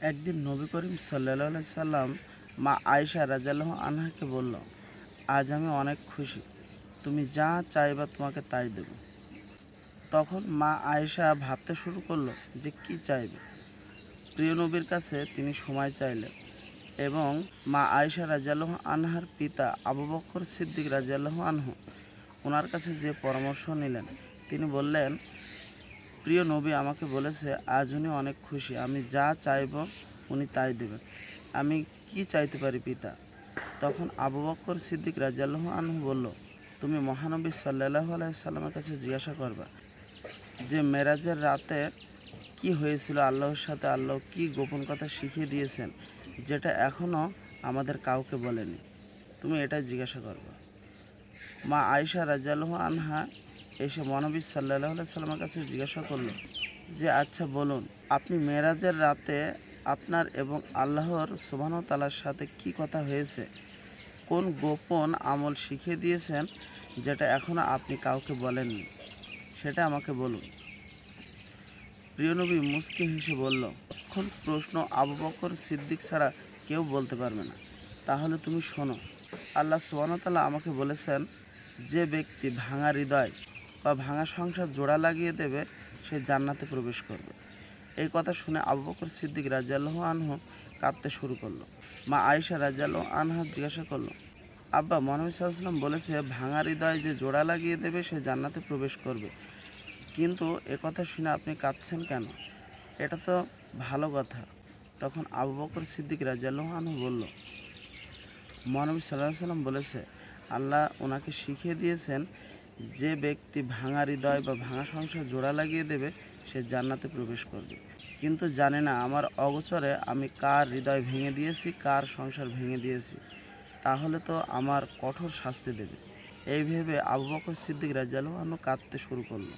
একদিন নবী করিম সাল্লা সাল্লাম মা আয়েশা রাজাল্লাহ আনহাকে বলল, আজ আমি অনেক খুশি। তুমি যা চাইবা তোমাকে তাই দেব। তখন মা আয়েশা ভাবতে শুরু করল যে কি চাইবে। প্রিয় নবীর কাছে তিনি সময় চাইলেন এবং মা আয়েশা রাজাল্লাহ আনহার পিতা আবু বকর সিদ্দিক রাজিয়াল্লাহ আনহু ওনার কাছে যে পরামর্শ নিলেন, তিনি বললেন প্রিয় নবী আমাকে বলেছে, আজ উনি অনেক খুশি, আমি যা চাইব উনি তাই দেবেন। আমি কি চাইতে পারি পিতা? তখন আবু বকর সিদ্দিক রাজিয়াল্লাহ আনহু বলল, তুমি মহানবী সাল্লাহ আলাইসাল্লামের কাছে জিজ্ঞাসা করবা যে, মেরাজের রাতে কি হয়েছিল? আল্লাহর সাথে আল্লাহ কি গোপন কথা শিখিয়ে দিয়েছেন, যেটা এখনও আমাদের কাউকে বলেনি। তুমি এটাই জিজ্ঞাসা করবা। মা আয়েশা রাজিয়াল্লাহ আনহা এসে মহানবী সাল্লাহ সাল্লামের কাছে জিজ্ঞাসা করল যে আচ্ছা বলুন, আপনি মেরাজের রাতে আপনার এবং আল্লাহর সুবাহ তালার সাথে কি কথা হয়েছে? কোন গোপন আমল শিখিয়ে দিয়েছেন যেটা এখনও আপনি কাউকে বলেননি? সেটা আমাকে বলুন। প্রিয়নবী মুস্কি হেসে বলল, এখন প্রশ্ন আবু বকর সিদ্দিক ছাড়া কেউ বলতে পারবে না। তাহলে তুমি শোনো, আল্লাহ সুবাহতাল্লাহ আমাকে বলেছেন, যে ব্যক্তি ভাঙা হৃদয় বা ভাঙা সংসার জোড়া লাগিয়ে দেবে, সে জান্নাতে প্রবেশ করবে। এই কথা শুনে আবু বকর সিদ্দিক রাজিয়াল্লাহ আনহু কাঁদতে শুরু করল। মা আয়েশা রাজিয়াল্লাহ আনহা জিজ্ঞাসা করল, আব্বা মহানবী সাল্লাম বলেছে, ভাঙা হৃদয় যে জোড়া লাগিয়ে দেবে, সে জান্নাতে প্রবেশ করবে। কিন্তু কথা শুনে আপনি কাঁদছেন কেন? এটা তো ভালো কথা। তখন আবু বকর সিদ্দিক রাজিয়াল্লাহ আনহু বলল মহানবী সাল্লাহ সাল্লাম বলেছে, আল্লাহ ওনাকে শিখিয়ে দিয়েছেন যে ব্যক্তি ভাঙা হৃদয় বা ভাঙা সংসার জোড়া লাগিয়ে দেবে, সে জান্নাতে প্রবেশ করবে। কিন্তু জানে না আমার অগোচরে আমি কার হৃদয় ভেঙে দিয়েছি, কার সংসার ভেঙে দিয়েছি। তাহলে তো আমার কঠোর শাস্তি দেবে। এই ভেবে আবু বকর সিদ্দিক রাজিয়াল্লাহ আনহু কাঁদতে শুরু করল।